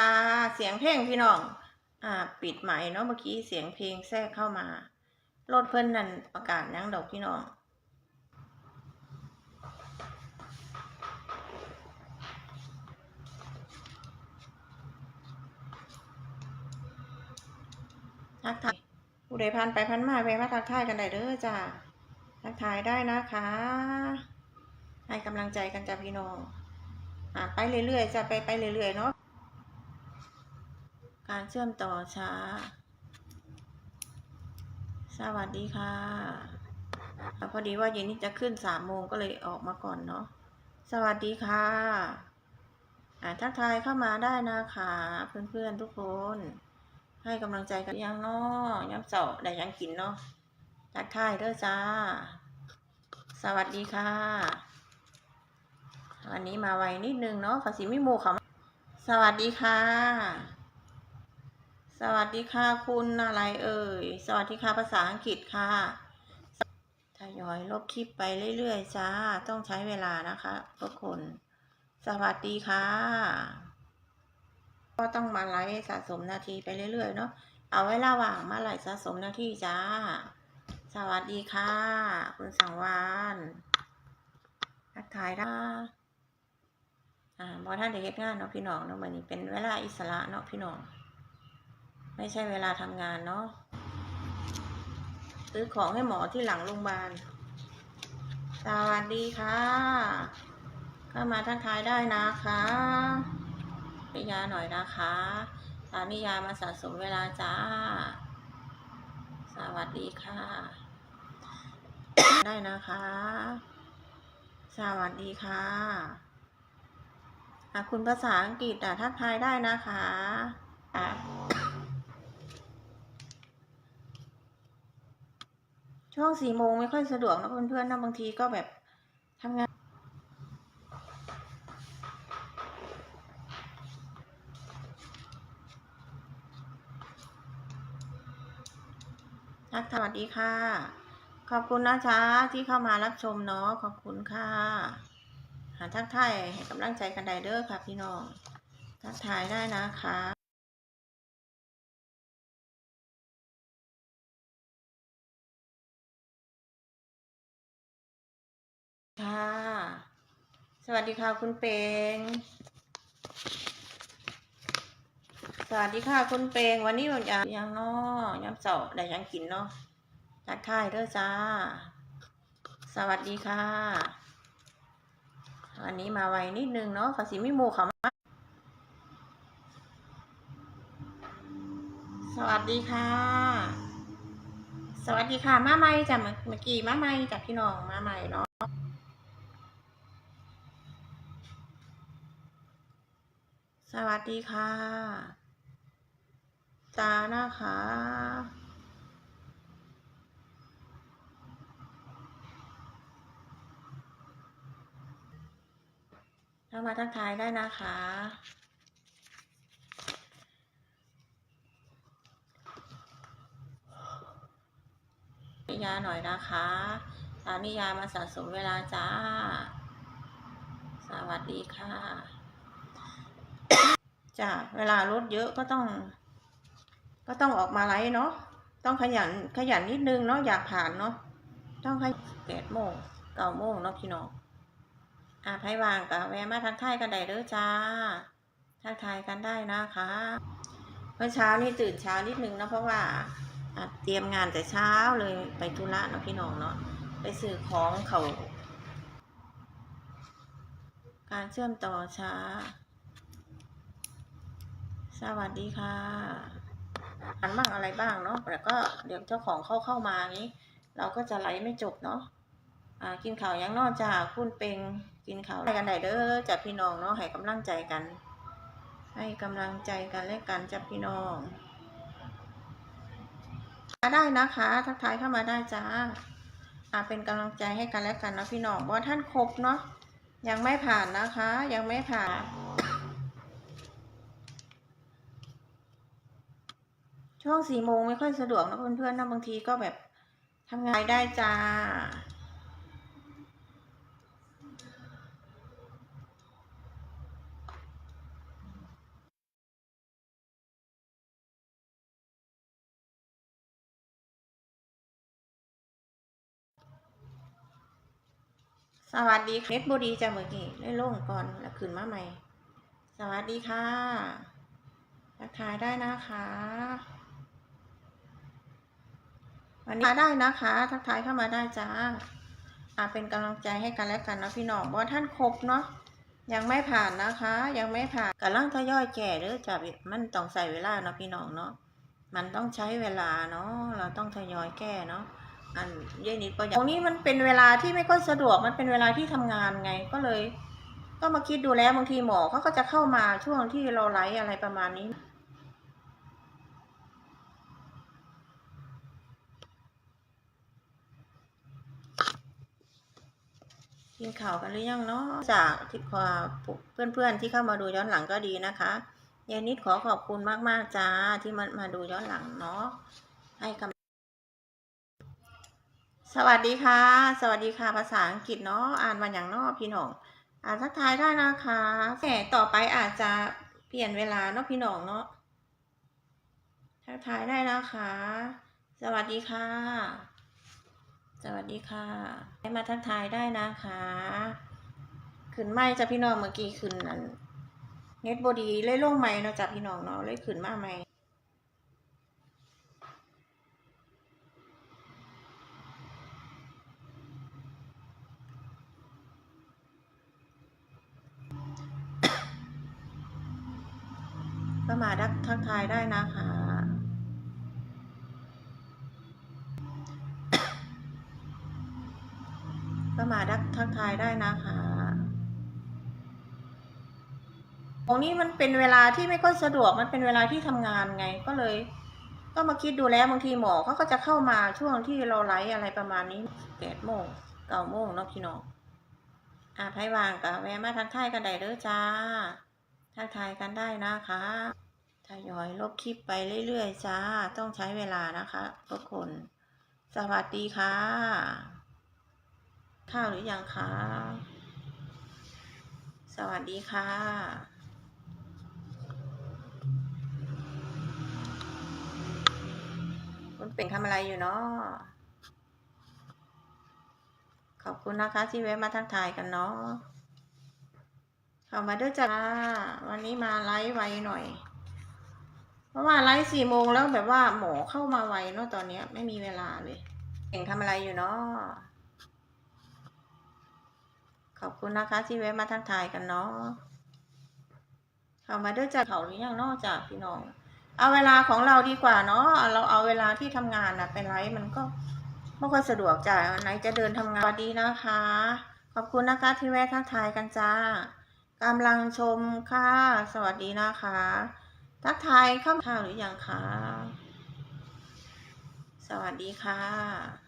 ตาเสียงเพลงพี่น้อง อ่า ปิดใหม่เนาะเมื่อกี้เสียงเพลงแทรกเข้ามารถเพิ่นนั่นประกาศหยังดอกพี่น้องทักทายผู้ใดพันไปพันมาไปมาทักทายกันได้เด้อจ้าทักทายได้นะคะ ให้กำลังใจกันจ้าพี่น้องอ่าไปเรื่อยๆจะไปไปเรื่อยๆเนาะ การเชื่อมต่อช้า สวัสดีค่ะพอดีว่าเย็นนี้จะขึ้นสามโมงก็เลยออกมาก่อนเนาะ สวัสดีค่ะอ่าทักทายเข้ามาได้นะคะ เพื่อนๆทุกคน ให้กำลังใจกันยังเนาะยังเสาะได้ยังกินเนาะทักทายเด้อจ้า สวัสดีค่ะ วันนี้มาไวนิดนึงเนาะขอสีมิโมค่ะสวัสดีค่ะ วัสดีค่ะคุณอะไรเอ่ย สวัสดีค่ะภาษาอังกฤษค่ะ ทยอยลบคลิปไปเรื่อยๆจ้า ต้องใช้เวลานะคะทุกคน สวัสดีค่ะ ก็ต้องมาไลฟ์สะสมนาทีไปเรื่อยๆเนาะ เอาไว้ระหว่างมาไลฟ์สะสมนาทีจ้า สวัสดีค่ะ คุณสังวานทักทายได้อ่าบอท่านเด็กงานเนาะพี่น้องเนาะวันนี้เป็นเวลาอิสระเนาะพี่น้อง ไม่ใช่เวลาทำงานเนาะซื้อของให้หมอที่หลังโรงพยาบาล สวัสดีค่ะ เข้ามาทักทายได้นะคะนิยาหน่อยนะคะสานิยามาสะสมเวลาจ้า สวัสดีค่ะ ได้นะคะ สวัสดีค่ะคุณภาษาอังกฤษอะทักทายได้นะคะอะ ช่วงสี่โมงไม่ค่อยสะดวกนะเพื่อนๆนะบางทีก็แบบทำงาน ทักสวัสดีค่ะ ขอบคุณนะจ๊ะที่เข้ามารับชมเนาะขอบคุณค่ะ หาทักทายให้กำลังใจกันได้เด้อค่ะพี่น้อง ทักทายได้นะคะ ค่ะ สวัสดีค่ะคุณเปง สวัสดีค่ะคุณเปง วันนี้วันยังยังเนาะยังเสาร์ได้ยังกินเนาะทักทายเด้อจ้า สวัสดีค่ะ วันนี้มาไวนิดนึงเนาะขอสีมิโมเขามาสวัสดีค่ะ สวัสดีค่ะ มาใหม่จ้ะเมื่อเมื่อกี้มาใหม่จากพี่น้องมาใหม่เนาะ สวัสดีค่ะจ้านะคะ เข้ามาทักทายได้นะคะ นิยาหน่อยนะคะสานิยามาสะสมเวลาจ้า สวัสดีค่ะ จ้ะเวลารถเยอะก็ต้อง ก็ต้องออกมาไลฟ์เนาะต้องขยันขยันนิดนึงเนาะอยากผ่านเนาะต้องขยันแปดโมงเก้าโมงเนาะพี่น้องอะไพ่วางกับแวะมาทักทายกันได้เด้อจ้าทักทายกันได้นะคะเมื่อเช้านี่ตื่นเช้านิดนึงนะเพราะว่าเตรียมงานแต่เช้าเลยไปธุระเนาะพี่น้องเนาะไปซื้อของเขา การเชื่อมต่อช้า สวัสดีค่ะอันบ้างอะไรบ้างเนาะแต่ก็เดี๋ยวเจ้าของเข้าเข้ามางี้ เราก็จะไลฟ์ไม่จบเนาะอ่ากินข่าวยังนอกจากคุณเป็งกินข่าวอะไรกันได้เด้อจากพี่น้องเนาะให้กำลังใจกัน ให้กำลังใจกันและกันจากพี่น้องมาได้นะคะ ทักทายเข้ามาได้จ้าอ่าเป็นกำลังใจให้กันและกันนะพี่น้องว่าท่านครบเนาะยังไม่ผ่านนะคะ ยังไม่ผ่าน ช่วงสี่โมงไม่ค่อยสะดวกนะเพื่อนๆนะบางทีก็แบบทำงานได้จ้าสวัสดีเคสบดีจ้ะเมื่อกี้ได้โล่งก่อนแล้วขึ้นมาใหม่ สวัสดีค่ะทักทายได้นะคะ วันนี้มาได้นะคะ ทักทายเข้ามาได้จ้าอ่าเป็นกำลังใจให้กันและกันนะพี่น้องว่าท่านครบเนาะยังไม่ผ่านนะคะ ยังไม่ผ่านกำลังทยอยแก่เด้อจะมันต้องใส่เวลาเนาะพี่น้องเนาะมันต้องใช้เวลาเนาะเราต้องทยอยแก้เนาะอันเย็นนิดประหยัดตรงนี้มันเป็นเวลาที่ไม่ค่อยสะดวกมันเป็นเวลาที่ทำงานไงก็เลย ก็มาคิดดูแล้วบางทีหมอเขาก็จะเข้ามาช่วงที่เราไลฟ์อะไรประมาณนี้ กินข่าวกันหรือยังเนาะจากที่เพื่อนๆที่เข้ามาดูย้อนหลังก็ดีนะคะยายนิดขอขอบคุณมากๆจ้าที่มามาดูย้อนหลังเนาะให้กำสวัสดีค่ะ สวัสดีค่ะภาษาอังกฤษเนาะอ่านมาอย่างนอกพี่น้องอ่านทักทายได้นะคะแต่ต่อไปอาจจะเปลี่ยนเวลาเนาะพี่น้องเนาะทักทายได้นะคะ สวัสดีค่ะ สวัสดีค่ะ ให้มาทักทายได้นะคะขึ้นไม่จะพี่น้องเมื่อกี้ขึ้นนั่นเน็ตบอดีเลยลงไหมเนาะจ้ะพี่น้องเนาะเลยขึ้นมาไหมก็มาดักทักทายได้นะคะ ก็มาดักทักทายได้นะคะตรงนี้มันเป็นเวลาที่ไม่ค่อยสะดวกมันเป็นเวลาที่ทำงานไงก็เลย ก็มาคิดดูแล้วบางทีหมอเขาก็จะเข้ามาช่วงที่เราไลฟ์อะไรประมาณนี้แปดโมงเก้าโมงเนาะพี่น้องอ่าไพ่วางกับแวะมาทักทายกันได้เด้อจ้า ทักทายกันได้นะคะทยอยลบคลิปไปเรื่อยๆจ้า ต้องใช้เวลานะคะทุกคน สวัสดีค่ะ ข้าวหรือยังคะ สวัสดีค่ะคุณเป็นทำอะไรอยู่เนาะขอบคุณนะคะที่แวะมาทักทายกันเนาะเข้ามาด้วยจ้าวันนี้มาไลฟ์ไวหน่อย เพราะว่าไลฟ์สี่โมงแล้วแบบว่าหมอเข้ามาไวเนาะตอนเนี้ยไม่มีเวลาเลยเก่งทำอะไรอยู่เนาะ อบคุณนะคะที่แวะมาทักทายกันเนาะเข้ามาด้วยจ้าเขาหรือยังเนอกจากพี่น้อง เอาเวลาของเราดีกว่าเนาะเราเอาเวลาที่ทำงานนะไปไลฟ์มันก็ไม่ค่อยสะดวกจ้ะไหนจะเดินทำงานสวัสดีนะคะ ขอบคุณนะคะที่แวะทักทายกันจ้ากำลังชมค่ะ สวัสดีนะคะ ทักทายเข้ามาหรือยังคะ สวัสดีค่ะ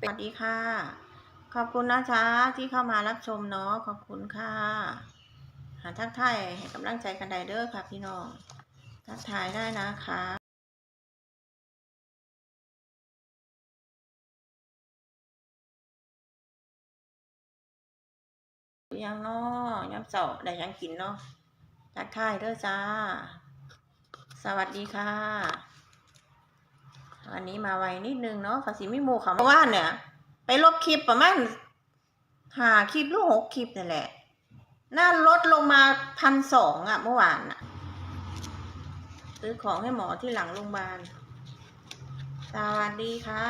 เป็นสวัสดีค่ะ ขอบคุณนะจ๊ะที่เข้ามารับชมเนาะขอบคุณค่ะ หาทักทายให้กำลังใจกันได้เด้อค่ะพี่น้อง ทักทายได้นะคะยังเนาะยังเสาร์ได้ยังกินเนาะทักทายเด้อจ้า สวัสดีค่ะ วันนี้มาไวนิดนึงเนาะขอสิมิโมค่ะเมื่อวาเนี่ย ไปลบคลิปประมาณหาคลิปหรือหกคลิปนั่นแหละน่าลดลงมาพันสองอะเมื่อวานอะซื้อของให้หมอที่หลังโรงพยาบาล สวัสดีค่ะ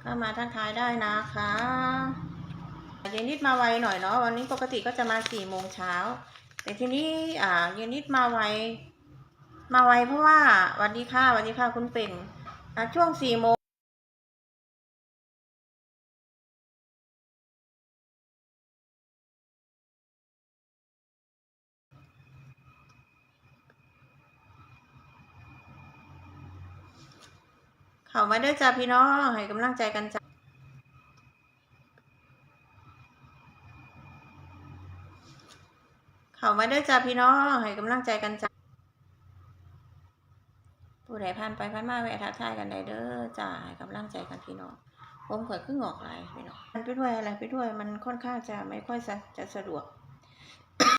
เข้ามาทักทายได้นะคะเยนิดมาไวหน่อยเนาะวันนี้ปกติก็จะมาสี่โมงเช้า แต่ทีนี้อ่าเยนิดมาไว มาไวเพราะว่าวัสดีค่ะวัสดีค่ะคุณเป่งช่วงสี่โมงเข้ามาด้อจ้าพี่น้องให้กำลังใจกันจ้าเข้ามาด้อจ้าพี่น้องให้กำลังใจกันจ้า ผู้ใดผ่านไปผ่านมาแวะทักทายกันได้เด้อจ้าให้กำลังใจกันพี่น้องผมข่อยขึ้นงอกหลายพี่น้องมันไปด้วยอะไรไปด้วยมันค่อนข้างจะไม่ค่อยจะสะดวก